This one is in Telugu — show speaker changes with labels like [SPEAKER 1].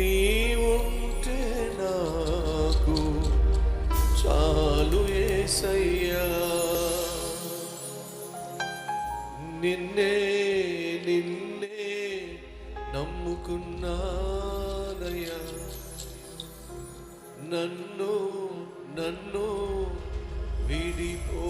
[SPEAKER 1] నీ నాకు చాలు ఏసయ్యా. నిన్నే నిన్నే నమ్ముకున్నానయ్యా. నన్ను నన్ను విడిపోబోకయ్యా.